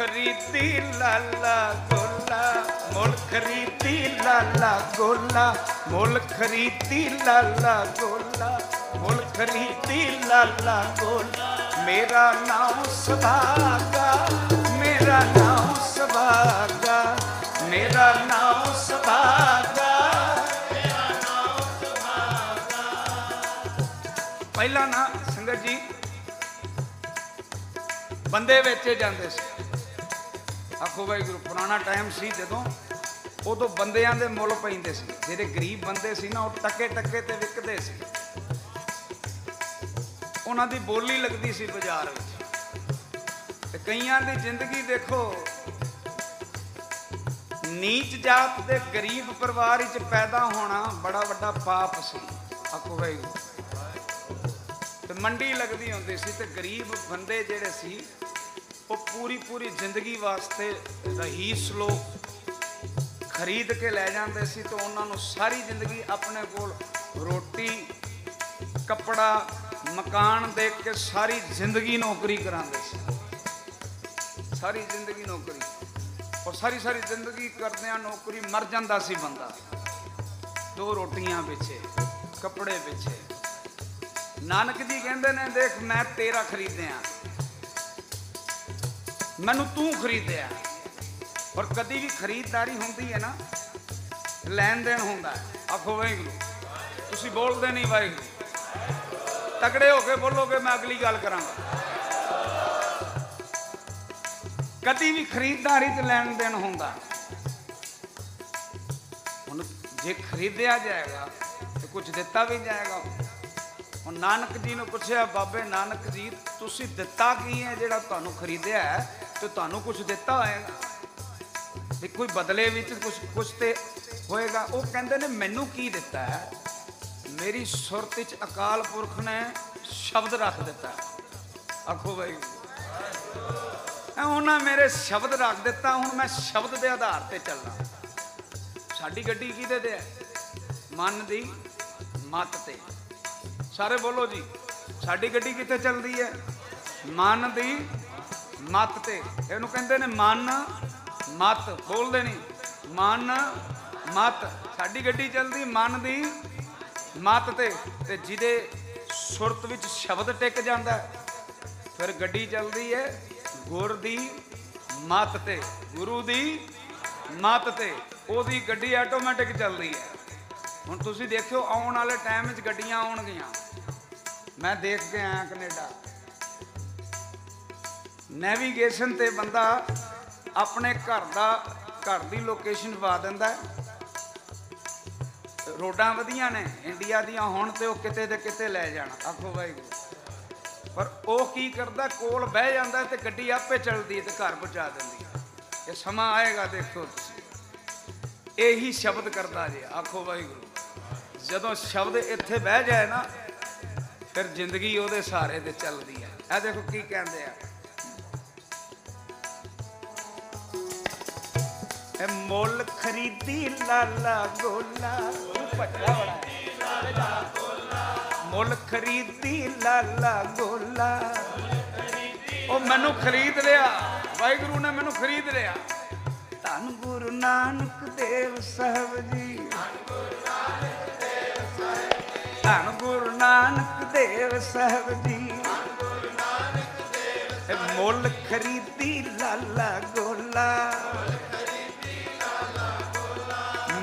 ਖਰੀਦੀ ਲਾਲਾ ਗੋਲਾ, ਮੁੱਲ ਖਰੀਦੀ ਲਾਲਾ ਗੋਲਾ, ਮੁੱਲ ਖਰੀਦੀ ਲਾਲਾ ਗੋਲਾ, ਮੁੱਲ ਖਰੀਦੀ ਲਾਲਾ ਗੋਲਾ। ਮੇਰਾ ਨਾਮ ਸੁਭਾਗਾ, ਮੇਰਾ ਨਾਮ ਸੁਭਾਗਾ, ਮੇਰਾ ਨਾਮ ਸੁਭਾਗਾ ਪਹਿਲਾਂ ਨਾ ਸੰਗਤ ਜੀ, ਬੰਦੇ ਵੇਚੇ ਜਾਂਦੇ ਸੀ। ਆਖੋ ਭਾਈ ਗੁਰੂ ਪੁਰਾਣਾ ਟਾਈਮ ਸੀ ਜਦੋਂ ਉਦੋਂ ਬੰਦਿਆਂ ਦੇ ਮੁੱਲ ਪੈਂਦੇ ਸੀ। ਜਿਹੜੇ ਗਰੀਬ ਬੰਦੇ ਸੀ ਨਾ, ਉਹ ਟੱਕੇ ਟੱਕੇ ਤੇ ਵਿਕਦੇ ਸੀ। ਉਹਨਾਂ ਦੀ ਬੋਲੀ ਲੱਗਦੀ ਸੀ ਬਾਜ਼ਾਰ ਵਿੱਚ। ਤੇ ਕਈਆਂ ਦੀ ਜ਼ਿੰਦਗੀ ਦੇਖੋ, ਨੀਚ ਜਾਤ ਦੇ ਗਰੀਬ ਪਰਿਵਾਰ ਵਿੱਚ ਪੈਦਾ ਹੋਣਾ ਬੜਾ ਵੱਡਾ ਪਾਪ ਸੀ। ਆਖੋ ਭਾਈ ਤੇ ਮੰਡੀ ਲੱਗਦੀ ਹੁੰਦੀ ਸੀ ਤੇ ਗਰੀਬ ਬੰਦੇ ਜਿਹੜੇ ਸੀ ਉਹ ਪੂਰੀ ਪੂਰੀ ਜ਼ਿੰਦਗੀ ਵਾਸਤੇ ਰਹੀਸ ਲੋਕ ਖਰੀਦ ਕੇ ਲੈ ਜਾਂਦੇ ਸੀ ਤੇ ਉਹਨਾਂ ਨੂੰ ਸਾਰੀ ਜ਼ਿੰਦਗੀ ਆਪਣੇ ਕੋਲ ਰੋਟੀ, ਕੱਪੜਾ, ਮਕਾਨ ਦੇ ਕੇ ਸਾਰੀ ਜ਼ਿੰਦਗੀ ਨੌਕਰੀ ਕਰਾਉਂਦੇ ਸੀ। ਸਾਰੀ ਜ਼ਿੰਦਗੀ ਨੌਕਰੀ। ਔਰ ਸਾਰੀ ਸਾਰੀ ਜ਼ਿੰਦਗੀ ਕਰਦਿਆਂ ਨੌਕਰੀ ਮਰ ਜਾਂਦਾ ਸੀ ਬੰਦਾ। ਦੋ ਰੋਟੀਆਂ ਪਿੱਛੇ ਕੱਪੜੇ ਪਿੱਛੇ ਨਾਨਕ ਜੀ ਕਹਿੰਦੇ ਨੇ, ਦੇਖ ਮੈਂ ਤੇਰਾ ਖਰੀਦਿਆ। ਮੈਨੂੰ ਤੂੰ ਖਰੀਦਿਆ ਔਰ ਕਦੀ ਵੀ ਖਰੀਦਦਾਰੀ ਹੁੰਦੀ ਹੈ ਨਾ ਲੈਣ ਦੇਣ ਹੁੰਦਾ ਹੈ। ਆਖੋ, ਵਾਹਿਗੁਰੂ, ਤੁਸੀਂ ਬੋਲਦੇ ਨਹੀਂ ਵਾਹਿਗੁਰੂ। ਤਕੜੇ ਹੋ ਕੇ ਬੋਲੋਗੇ, ਮੈਂ ਅਗਲੀ ਗੱਲ ਕਰਾਂਗਾ। ਕਦੀ ਵੀ ਖਰੀਦਦਾਰੀ ਤੇ ਲੈਣ ਦੇਣ ਹੁੰਦਾ। ਹੁਣ ਜੇ ਖਰੀਦਿਆ ਜਾਏਗਾ, ਤੇ ਕੁਝ ਦਿੱਤਾ ਵੀ ਜਾਏਗਾ। ਹੁਣ ਨਾਨਕ ਜੀ ਨੂੰ ਪੁੱਛਿਆ, ਬਾਬੇ ਨਾਨਕ ਜੀ, ਤੁਸੀਂ ਦਿੱਤਾ ਕੀ ਹੈ ਜਿਹੜਾ ਤੁਹਾਨੂੰ ਖਰੀਦਿਆ ਹੈ? ਤੇ ਤੁਹਾਨੂੰ ਕੁਝ ਦਿੱਤਾ ਹੋਏਗਾ। ਵੀ ਕੋਈ ਬਦਲੇ ਵਿੱਚ ਕੁਝ ਕੁਝ ਤੇ ਹੋਏਗਾ। ਉਹ ਕਹਿੰਦੇ ਨੇ, ਮੈਨੂੰ ਕੀ ਦਿੱਤਾ ਹੈ? ਮੇਰੀ ਸੁਰਤ ਵਿੱਚ ਅਕਾਲ ਪੁਰਖ ਨੇ ਸ਼ਬਦ ਰੱਖ ਦਿੱਤਾ। ਆਖੋ ਭਾਈ ਉਹਨਾਂ ਮੇਰੇ ਸ਼ਬਦ ਰੱਖ ਦਿੱਤਾ। ਹੁਣ ਮੈਂ ਸ਼ਬਦ ਦੇ ਆਧਾਰ ਤੇ ਚੱਲਣਾ ਸਾਡੀ ਗੱਡੀ ਕਿਹਦੇ ਤੇ ਹੈ? ਮਨ ਦੀ ਮਤ ਤੇ। ਸਾਰੇ ਬੋਲੋ ਜੀ, ਸਾਡੀ ਗੱਡੀ ਕਿੱਥੇ ਚੱਲਦੀ ਹੈ? ਮਨ ਦੀ ਮਤ ਤੇ। ਇਹਨੂੰ ਕਹਿੰਦੇ ਨੇ ਮਨ, ਮਤ। ਬੋਲਦੇ ਨਹੀਂ ਮਨ, ਮਤ। ਸਾਡੀ ਗੱਡੀ ਚੱਲਦੀ ਮਨ ਦੀ ਮਤ ਤੇ। ਤੇ ਜਿਹਦੇ ਸੁਰਤ ਵਿੱਚ ਸ਼ਬਦ ਟਿਕ ਜਾਂਦਾ ਫਿਰ ਗੱਡੀ ਚੱਲਦੀ ਹੈ ਗੁਰ ਦੀ ਮਤ ਤੇ। ਗੁਰੂ ਦੀ ਮਤ ਤੇ। ਉਹਦੀ ਗੱਡੀ ਆਟੋਮੈਟਿਕ ਚੱਲਦੀ ਹੈ। ਹੁਣ ਤੁਸੀਂ ਦੇਖਿਓ, ਆਉਣ ਵਾਲੇ ਟਾਈਮ ਵਿੱਚ ਗੱਡੀਆਂ ਆਉਣਗੀਆਂ। ਮੈਂ ਦੇਖ ਕੇ ਆਇਆ ਕੈਨੇਡਾ। ਨੈਵੀਗੇਸ਼ਨ ਤੇ ਬੰਦਾ ਆਪਣੇ ਘਰ ਦਾ, ਘਰ ਦੀ ਲੋਕੇਸ਼ਨ ਪਾ ਦਿੰਦਾ ਰੋਡਾਂ ਵਧੀਆ ਨੇ, ਇੰਡੀਆ ਦੀਆਂ ਹੁਣ ਤੇ ਉਹ ਕਿਤੇ ਤੇ ਕਿਤੇ ਲੈ ਜਾਣ। ਆਖੋ ਵਾਹਿਗੁਰੂ। ਪਰ ਉਹ ਕੀ ਕਰਦਾ, ਕੋਲ ਬਹਿ ਜਾਂਦਾ ਤੇ ਗੱਡੀ ਆਪੇ ਚੱਲਦੀ ਹੈ ਤੇ ਘਰ ਪਹੁੰਚਾ ਦਿੰਦੀ ਹੈ। ਇਹ ਸਮਾਂ ਆਏਗਾ, ਦੇਖੋ ਤੁਸੀਂ। ਇਹੀ ਸ਼ਬਦ ਕਰਦਾ ਜੇ, ਆਖੋ ਵਾਹਿਗੁਰੂ। ਜਦੋਂ ਸ਼ਬਦ ਇੱਥੇ ਬਹਿ ਜਾਏ ਨਾ, ਫਿਰ ਜ਼ਿੰਦਗੀ ਉਹਦੇ ਸਹਾਰੇ ਤੇ ਚੱਲਦੀ ਹੈ। ਇਹ ਦੇਖੋ ਕੀ ਕਹਿੰਦੇ ਆ। ਇਹ ਮੁੱਲ ਖਰੀਦੀ ਲਾਲਾ ਗੋਲਾ। ਤੂੰ ਬੜਾ ਮੁੱਲ ਖਰੀਦੀ ਲਾਲਾ ਗੋਲਾ। ਉਹ ਮੈਨੂੰ ਖਰੀਦ ਲਿਆ। ਵਾਹਿਗੁਰੂ ਨੇ ਮੈਨੂੰ ਖਰੀਦ ਲਿਆ। ਧੰਨ ਗੁਰੂ ਨਾਨਕ ਦੇਵ ਸਾਹਿਬ ਜੀ। ਧੰਨ ਗੁਰੂ ਨਾਨਕ ਦੇਵ ਸਾਹਿਬ ਜੀ। ਮੁੱਲ ਖਰੀਦੀ ਲਾਲਾ ਗੋਲਾ।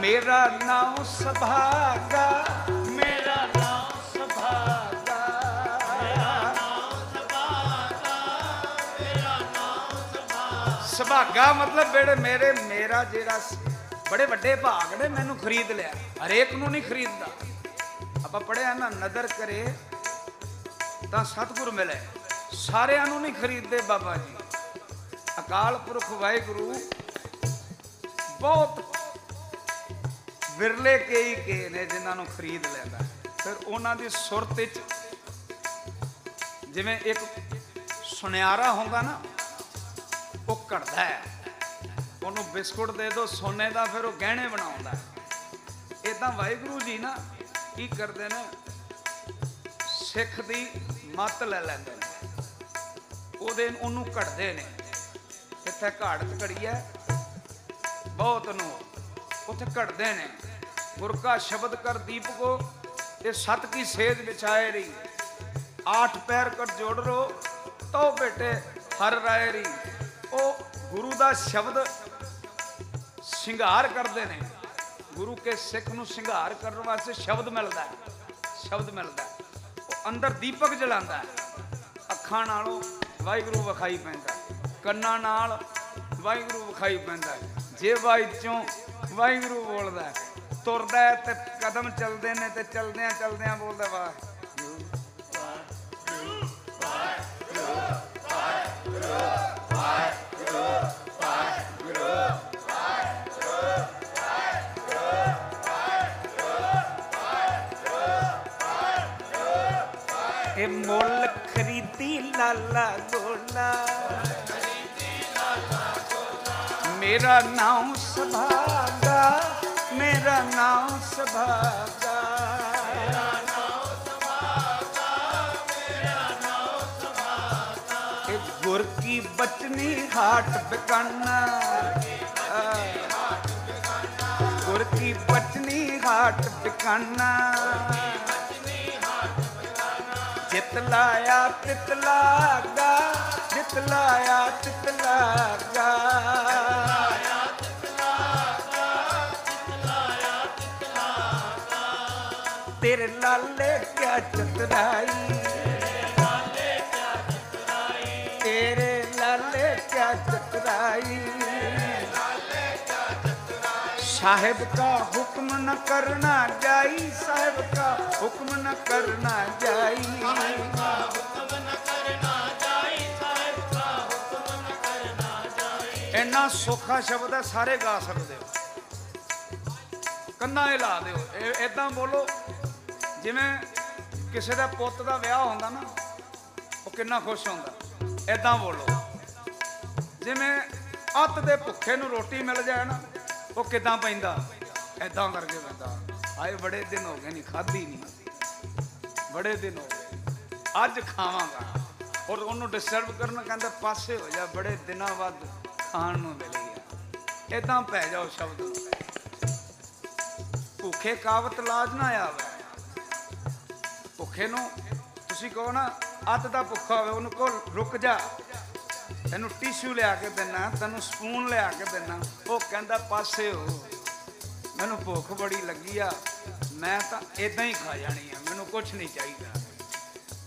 ਮੇਰਾ ਨਾਮ ਸੁਭਾਗਾ ਮੇਰਾ ਨਾਮ ਸੁਭਾਗਾ ਸੁਭਾਗਾ ਮਤਲਬ ਬੜੇ ਮੇਰੇ ਮੇਰਾ ਜਿਹੜਾ ਬੜੇ ਵੱਡੇ ਭਾਗ ਨੇ ਮੈਨੂੰ ਖਰੀਦ ਲਿਆ ਹਰੇਕ ਨੂੰ ਨਹੀਂ ਖਰੀਦਦਾ ਆਪਾਂ ਪੜਿਆ ਨਾ ਨਦਰ ਕਰੇ ਤਾਂ ਸਤਿਗੁਰ ਮਿਲੇ ਸਾਰਿਆਂ ਨੂੰ ਨਹੀਂ ਖਰੀਦਦੇ ਬਾਬਾ ਜੀ ਅਕਾਲ ਪੁਰਖ ਵਾਹਿਗੁਰੂ ਬਹੁਤ ਵਿਰਲੇ ਕਈ ਕੇ ਨੇ ਜਿਨ੍ਹਾਂ ਨੂੰ ਖਰੀਦ ਲੈਂਦਾ। ਫਿਰ ਉਹਨਾਂ ਦੀ ਸੁਰਤ ਵਿੱਚ ਜਿਵੇਂ ਇੱਕ ਸੁਨਿਆਰਾ ਹੁੰਦਾ ਨਾ, ਉਹ ਘੜਦਾ ਹੈ। ਉਹਨੂੰ ਬਿਸਕੁਟ ਦੇ ਦਿਓ ਸੋਨੇ ਦਾ ਫਿਰ ਉਹ ਗਹਿਣੇ ਬਣਾਉਂਦਾ ਇਦਾਂ ਵਾਹਿਗੁਰੂ ਜੀ ਨਾ ਕੀ ਕਰਦੇ ਨੇ? ਸਿੱਖ ਦੀ ਮੱਤ ਲੈ ਲੈਂਦੇ ਨੇ। ਉਹਦੇ ਉਹਨੂੰ ਘੜਦੇ ਨੇ। ਇੱਥੇ ਜਿੱਥੇ ਘੜੀ ਹੈ, ਬਹੁਤ ਨੂੰ। ਉੱਥੇ ਘੜਦੇ ਨੇ। ਗੁਰ ਕਾ ਸ਼ਬਦ ਕਰ ਦੀਪਕੋ ਇਹ ਸਤ ਕੀ ਸੇਧ ਵਿਛਾਏ ਰਹੀ। ਆਠ ਪੈਰ ਕਰ ਜੋੜ ਰੋ ਤੋ ਬੇਟੇ ਹਰ ਰਾਏ ਰਹੀ। ਉਹ ਗੁਰੂ ਦਾ ਸ਼ਬਦ ਸ਼ਿੰਗਾਰ ਕਰਦੇ ਨੇ। ਗੁਰੂ ਕੇ ਸਿੱਖ ਨੂੰ ਸ਼ਿੰਗਾਰ ਕਰਨ ਵਾਸਤੇ ਸ਼ਬਦ ਮਿਲਦਾ ਹੈ, ਸ਼ਬਦ ਮਿਲਦਾ ਹੈ। ਉਹ ਅੰਦਰ ਦੀਪਕ ਜਲਾਉਂਦਾ ਹੈ। ਅੱਖਾਂ ਨਾਲੋਂ ਵਾਹਿਗੁਰੂ ਵਿਖਾਈ ਪੈਂਦਾ ਕੰਨਾਂ ਨਾਲ ਵਾਹਿਗੁਰੂ ਵਿਖਾਈ ਪੈਂਦਾ ਜੇ ਜੇਬਾਂ ਚੋਂ ਵਾਹਿਗੁਰੂ ਬੋਲਦਾ ਤੁਰਦਾ ਤੇ ਕਦਮ ਚੱਲਦੇ ਨੇ ਤੇ ਚਲਦਿਆਂ ਚਲਦਿਆਂ ਬੋਲਦਾ ਵਾਹ ਇਹ ਮੁੱਲ ਖਰੀਦੀ ਲਾਲਾ ਗੋਲਾ ਮੇਰਾ ਨਾਮ ਸੁਭਾਗਾ ਮੇਰਾ ਨਾਮ ਸੁਭਾਗਾ। ਇਹ ਗੁਰ ਕੀ ਬਚਨੀ ਹਾਟ ਬਿਕਾਨਾ। ਗੁਰ ਕੀ ਬਚਨੀ ਹਾਟ ਬਿਕਾਨਾ। ਜਿਤ ਲਾਇਆ ਤਿਤ ਲਾਗਾ, ਜਿਤ ਲਾਇਆ ਤਿਤ ਲਾਗਾ। ਲਾਲੇ ਕਿਆ ਚਤਰਾਈ ਤੇਰੇ ਲਾਲੇ ਕਿਆ ਚਤਰਾਈ साहेब का हुक्म न करना जाई साहेब का हुक्म न करना जाई ਇੰਨਾ ਸੌਖਾ ਸ਼ਬਦ ਹੈ ਸਾਰੇ ਗਾ ਸਕਦੇ ਹੋ ਕੰਨਾਂ 'ਤੇ ਲਾ ਦਿਓ ਇਹ ਇਦਾਂ ਬੋਲੋ ਜਿਵੇਂ ਕਿਸੇ ਦਾ ਪੁੱਤ ਦਾ ਵਿਆਹ ਹੁੰਦਾ ਨਾ, ਉਹ ਕਿੰਨਾ ਖੁਸ਼ ਹੁੰਦਾ। ਇਦਾਂ ਬੋਲੋ। ਜਿਵੇਂ ਅੱਤ ਦੇ ਭੁੱਖੇ ਨੂੰ ਰੋਟੀ ਮਿਲ ਜਾਏ ਨਾ, ਉਹ ਕਿਦਾਂ ਪੈਂਦਾ? ਐਦਾਂ ਕਰਕੇ ਪੈਂਦਾ। ਆਏ ਬੜੇ ਦਿਨ ਹੋ ਗਏ ਨਹੀਂ ਖਾਧੀ ਨਹੀਂ ਬੜੇ ਦਿਨ ਹੋ ਗਏ। ਅੱਜ ਖਾਵਾਂਗਾ। ਔਰ ਉਹਨੂੰ ਡਿਸਟਰਬ ਕਰਨ ਕਹਿੰਦਾ, ਪਾਸੇ ਹੋ ਜਾ, ਬੜੇ ਦਿਨਾਂ ਬਾਅਦ ਖਾਣ ਨੂੰ ਮਿਲ ਗਿਆ ਐਦਾਂ ਪੈ ਜਾਓ ਸ਼ਬਦ ਭੁੱਖੇ ਕਾਵਤ ਲਾਜ ਨਾ ਆਵੇ। ਭੁੱਖੇ ਨੂੰ ਤੁਸੀਂ ਕਹੋ ਨਾ ਅੱਤ ਦਾ ਭੁੱਖਾ ਹੋਵੇ, ਉਹਨੂੰ ਕਹੋ, ਰੁਕ ਜਾ। ਤੈਨੂੰ ਟਿਸ਼ੂ ਲਿਆ ਕੇ ਦੇਣਾ ਤੈਨੂੰ ਸਪੂਨ ਲਿਆ ਕੇ ਦੇਣਾ ਉਹ ਕਹਿੰਦਾ, ਪਾਸੇ ਹੋ। ਮੈਨੂੰ ਭੁੱਖ ਬੜੀ ਲੱਗੀ ਆ। ਮੈਂ ਤਾਂ ਇਦਾਂ ਹੀ ਖਾ ਜਾਣੀ ਆ। ਮੈਨੂੰ ਕੁਝ ਨਹੀਂ ਚਾਹੀਦਾ।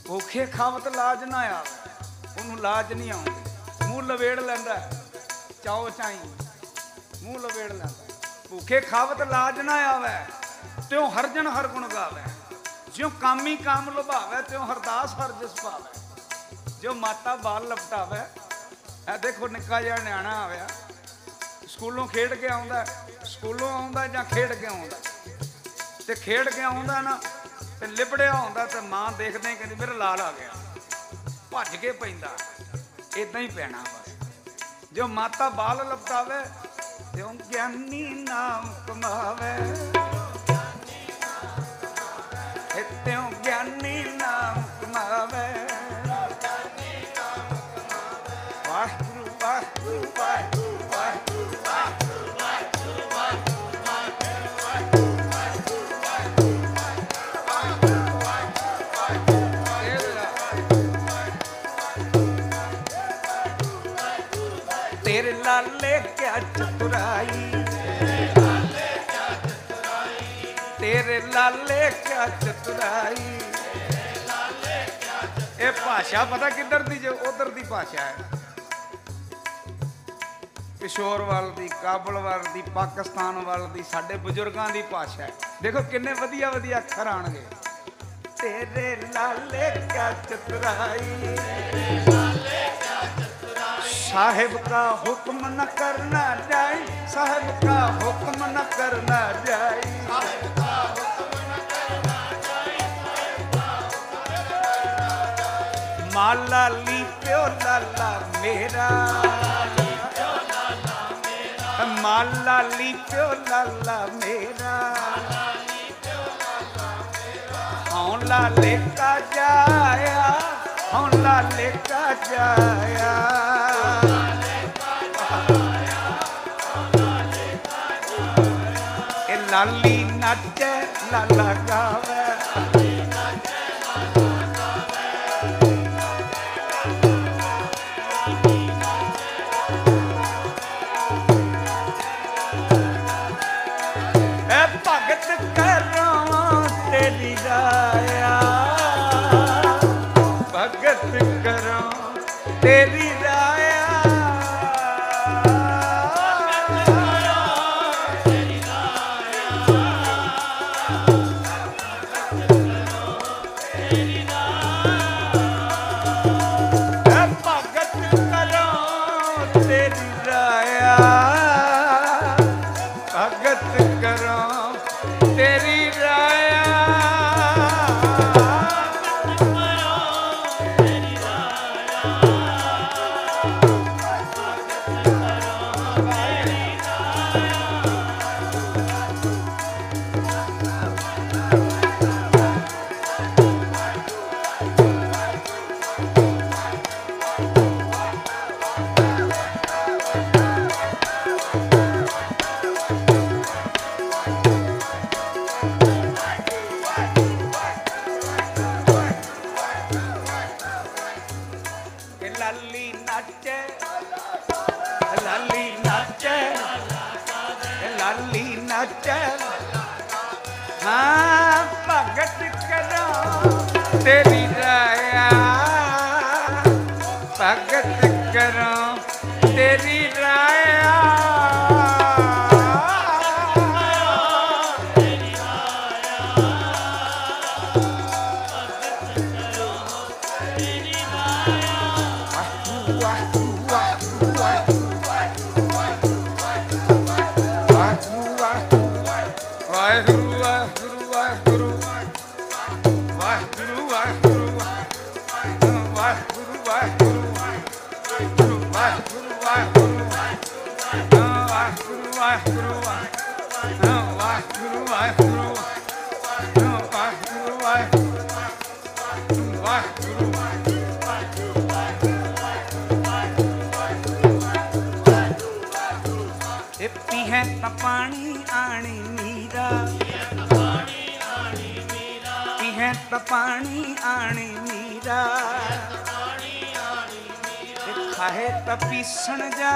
ਭੁੱਖੇ ਖਾਵਤ ਲਾਜ ਨਾ ਆਵੇ। ਉਹਨੂੰ ਲਾਜ ਨਹੀਂ ਆਉਂਦੀ। ਮੂੰਹ ਲਵੇੜ ਲੈਂਦਾ। ਚਾਓ ਚਾਈ। ਮੂੰਹ ਲਵੇੜ ਲੈਂਦਾ। ਭੁੱਖੇ ਖਾਵਤ ਲਾਜ ਨਾ ਆਵੇ। ਤਿਉ ਹਰਜਨ ਹਰ ਗੁਣ ਗਾਵੇ। ਜਿਉ ਕਾਮੀ ਕਾਮ ਲੁਭਾਵੇ, ਤਿਉ ਹਰਦਾਸ ਹਰ ਜਸ ਪਾਵੇ ਜੋ ਮਾਤਾ ਬਾਲ ਲਪਟਾਵੇ। ਇਹ ਦੇਖੋ ਨਿੱਕਾ ਜਿਹਾ ਨਿਆਣਾ ਆਵਿਆ। ਸਕੂਲੋਂ ਖੇਡ ਕੇ ਆਉਂਦਾ, ਸਕੂਲੋਂ ਆਉਂਦਾ ਜਾਂ ਖੇਡ ਕੇ ਆਉਂਦਾ? ਤੇ ਖੇਡ ਕੇ ਆਉਂਦਾ ਨਾ, ਤੇ ਲਿਬੜਿਆ ਹੁੰਦਾ ਤੇ ਮਾਂ ਦੇਖਦੇ ਕਹਿੰਦੀ, ਮੇਰਾ ਲਾਲ ਆ ਗਿਆ। ਭੱਜ ਕੇ ਪੈਂਦਾ। ਇਦਾਂ ਹੀ ਪੈਣਾ ਬਸ ਜੋ ਮਾਤਾ ਬਾਲ ਲਪਟਾਵੇ ਤੇ ਉਹ ਗਿਆਨੀ ਨਾਮ ਕਮਾਵੇ। ਇਤਿਉ ਗਿਆਨੀ ਨਾਮ ਕਮਾਵੇ ਵਾਹਿਗੁਰੂ ਵਾਹਿਗੁਰੂ ਵਾਹਿਗੁਰੂ ਵਾਹਿਗੁਰੂ। ਲਾਲੇ ਕਿਆ ਚਤੁਰਾਈ। ਇਹ ਭਾਸ਼ਾ ਪਤਾ ਕਿੱਧਰ ਦੀ ਜੇ ਉਧਰ ਦੀ ਭਾਸ਼ਾ ਹੈ। ਕਿਸ਼ੋਰ ਵੱਲ ਦੀ ਕਾਬਲ ਵੱਲ ਦੀ ਪਾਕਿਸਤਾਨ ਵੱਲ ਦੀ, ਸਾਡੇ ਬਜ਼ੁਰਗਾਂ ਦੀ ਭਾਸ਼ਾ ਹੈ। ਦੇਖੋ ਕਿੰਨੇ ਵਧੀਆ ਵਧੀਆ ਅੱਖਰ ਆਣਗੇ ਤੇਰੇ ਲਾਲੇ ਕਾ ਚਤਰਾਈ। ਸਾਹਿਬ ਦਾ ਹੁਕਮ ਨਾ ਕਰਨਾ ਜਾਏ ਸਾਹਿਬ ਦਾ ਹੁਕਮ ਨਾ ਕਰਨਾ ਜਾਏ ਸਾਹਿਬ ਦਾ ਆ ਲਾਲੀ ਪਿਓ ਲਾਲਾ ਮੇਰਾ। ਮਾਲਾ ਲਾਲੀ ਪਿਓ ਲਾਲਾ ਮੇਰਾ। ਹੌਂ ਲਾਲੇ ਕਾ ਜਾਇਆ ਹੌਂ ਲਾਲੇ ਕਾ ਜਾਇਆ ਲਾਲੀ ਨੱਚੇ, ਲਾਲਾ ਗਾਵੇ। tengo ਲਾਲੀ ਨਾਚੇ ਲਾਲੀ ਨਾਚੇ ਲਾਲੀ ਨਾਚੇ। ਹਾਂ ਭਗਤ ਕਰਾਂ ਤੇਰੀ ਵਾਹਿਗੁਰੂ ਵਾਹਿਗੁਰੂ ਵਾਹਿਗੁਰੂ ਵਾਹਿਗੁਰੂ ਵਾਹਿਗੁਰੂ ਵਾਹਿਗੁਰੂ ਵਾਹਿਗੁਰੂ ਵਾਹਿਗੁਰੂ ਵਾਹਿਗੁਰੂ ਵਾਹਿਗੁਰੂ ਵਾਹਿਗੁਰੂ ਵਾਹਿਗੁਰੂ ਵਾਹਿਗੁਰੂ ਵਾਹਿਗੁਰੂ ਵਾਹਿਗੁਰੂ ਇਹ ਪੀਹੈ ਤਾਂ ਪਾਣੀ ਇੱਕ ਪਾਣੀ ਆਣੀ ਮੀਰਾ। ਖਾਏ ਤਾਂ ਪੀਸਣ ਜਾ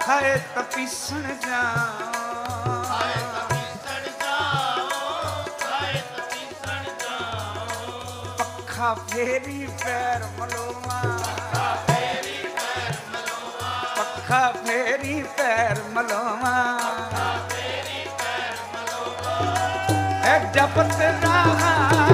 ਖਾਏ ਤਾਂ ਪੀਸਣ ਜਾ ਤਪੀਸਣ ਪੱਖਾ ਫੇਰੀ ਪੈਰ ਮਲੋਵਾ। ਪੱਖਾ ਫੇਰੀ ਪੈਰ ਮਲੋਵਾ। ਪੱਖਾ ਫੇਰੀ ਪੈਰ ਮਲੋਵਾ ਜਪਤ ਰਹਾ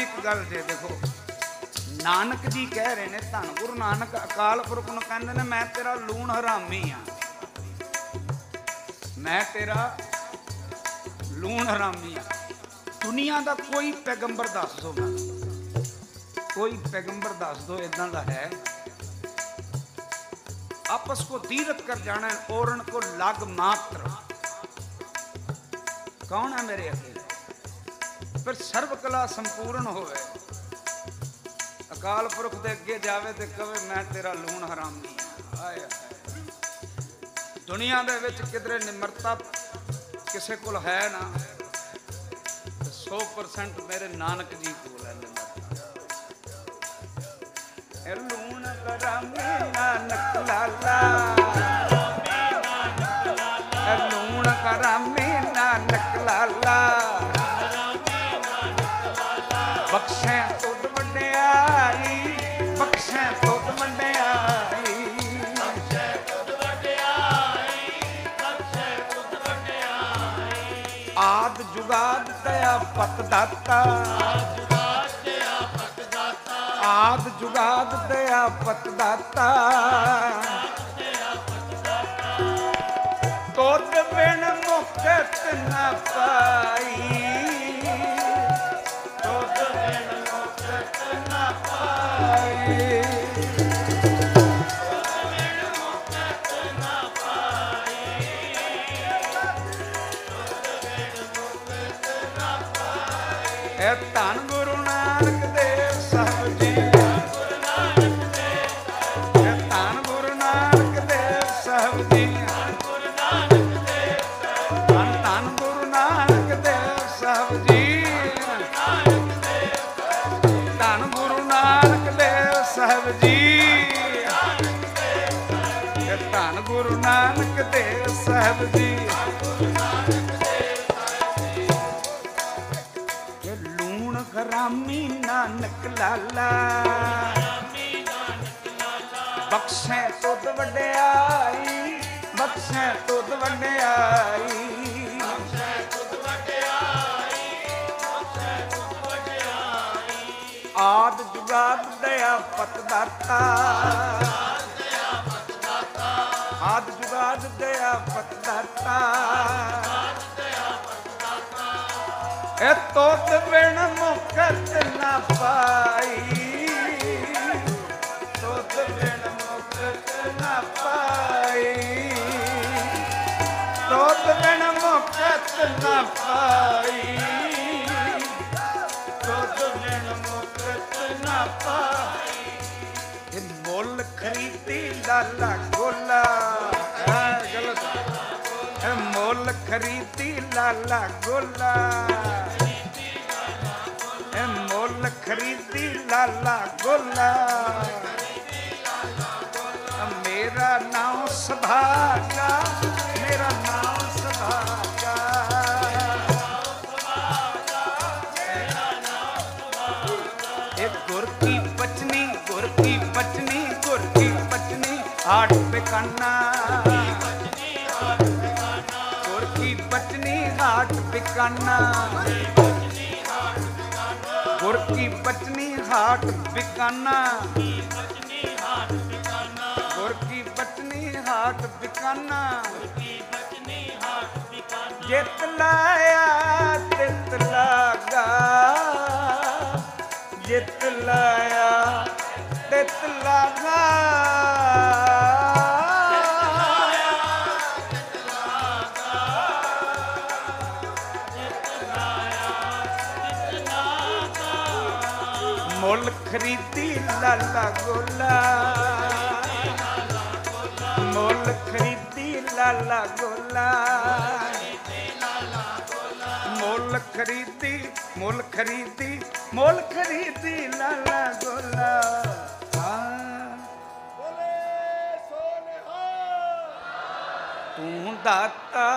ਦੀ ਗੱਲ ਜੇ ਦੇਖੋ। ਨਾਨਕ ਜੀ ਕਹਿ ਰਹੇ ਨੇ, ਧੰਨ ਗੁਰੂ ਨਾਨਕ, ਅਕਾਲ ਪੁਰਖ ਨੂੰ ਕਹਿੰਦੇ ਨੇ, ਮੈਂ ਤੇਰਾ ਲੂਣ ਹਰਾਮੀ ਆ। ਮੈਂ ਤੇਰਾ ਲੂਣ ਹਰਾਮੀ ਆ। ਦੁਨੀਆ ਦਾ ਕੋਈ ਪੈਗੰਬਰ ਦੱਸ ਦੋ ਮੈਂ ਕੋਈ ਪੈਗੰਬਰ ਦੱਸ ਦੋ ਇਦਾਂ ਦਾ ਹੈ। ਆਪਸ ਕੋ ਤੀਰਤ ਕਰ ਜਾਣਾ ਔਰਨ ਕੋ ਲਗ ਮਾਤਰ। ਕੌਣ ਹੈ ਮੇਰੇ ਅਖੇ ਫਿਰ ਸਰਬ ਕਲਾ ਸੰਪੂਰਨ ਹੋਵੇ। ਅਕਾਲ ਪੁਰਖ ਦੇ ਅੱਗੇ ਜਾਵੇ ਤੇ ਕਵੇ, ਮੈਂ ਤੇਰਾ ਲੂਣ ਹਰਾਮੀ ਹਾਂ। ਆਏ ਦੁਨੀਆ ਦੇ ਵਿੱਚ ਕਿਧਰੇ ਨਿਮਰਤਾ ਕਿਸੇ ਕੋਲ ਹੈ ਨਾ 100% ਮੇਰੇ ਨਾਨਕ ਜੀ ਕੋਲ ਹੈ ਨਿਮਰਤਾ। ਇਹ ਲੂਣ ਹਰਾਮੀ ਨਾਨਕ ਲਾਲਾ। ਇਹ ਲੂਣ ਹਰਾਮੀ ਦਇਆ ਪਤ ਦਾਤਾ ਆਦ ਜੁਗਾਦ ਦਇਆ ਪਤ ਦਾਤਾ ਤੋਤ ਬਿਨ ਧੰਨ ਗੁਰੂ ਨਾਨਕ ਦੇਵ ਸਾਹਿਬ ਜੀ। ਲੂਣ ਖਰਾਮੀ ਨਾਨਕ ਲਾਲਾ। ਬਖਸ਼ੈ ਤੁਧ ਵਡਿਆਈ, ਬਖਸ਼ੈ ਤੁਧ ਵਡਿਆਈ। ਆਦ ਜੁਗਾਦ ਦਇਆ ਪਤ ਦਾਤਾ ਆਦ ਜੁਗਾਦ ਦਇਆ ਪਤ ਦਾਤਾ ਇਹ ਤੋਤ ਬਿਨ ਮੁਕਤ ਨਾ ਪਾਈ। ਤੋਤ ਬਿਨ ਮੁਕਤ ਨਾ ਪਾਈ। ਤੋਤ ਬਿਨ ਮੁਕਤ ਨਾ ਪਾਈ। ਤੋਤ ਬਿਨ ਮੁਕਤ ਨਾ ਪਾਈ। ਇਹ ਮੁੱਲ ਇਹ ਖਰੀਦੀ ਲਾਲਾ ਗੋਲਾ। ਇਹ ਮੁੱਲ ਖਰੀਦੀ ਲਾਲਾ ਗੋਲਾ। ਮੇਰਾ ਨਾਮ ਸੁਭਾਗਾ, ਮੇਰਾ ਨਾਮ ਸੁਭਾਗਾ। ਇਹ ਗੁਰ ਕੀ ਬਚਨੀ ਗੁਰ ਕੀ ਬਚਨੀ ਗੁਰ ਕੀ ਬਿਕਾਨਾ ਗੁਰ ਕੀ ਬਚਨੀ ਹਾਟ ਬਿਕਾਨਾ। ਗੁਰ ਕੀ ਬਚਨੀ ਹਾਟ ਬਿਕਾਨਾ। ਜਿਤ ਲਾਇਆ, ਤਿਤ ਲਾਗਾ। ਜਿਤ ਲਾਇਆ। ਲਾਲਾ ਗੋਲਾ। ਮੁੱਲ ਖਰੀਦੀ ਲਾਲਾ ਗੋਲਾ। ਮੁੱਲ ਖਰੀਦੀ ਮੁੱਲ ਖਰੀਦੀ ਮੁੱਲ ਖਰੀਦੀ ਲਾਲਾ ਗੋਲਾ। ਤੂੰ ਦਾਤਾ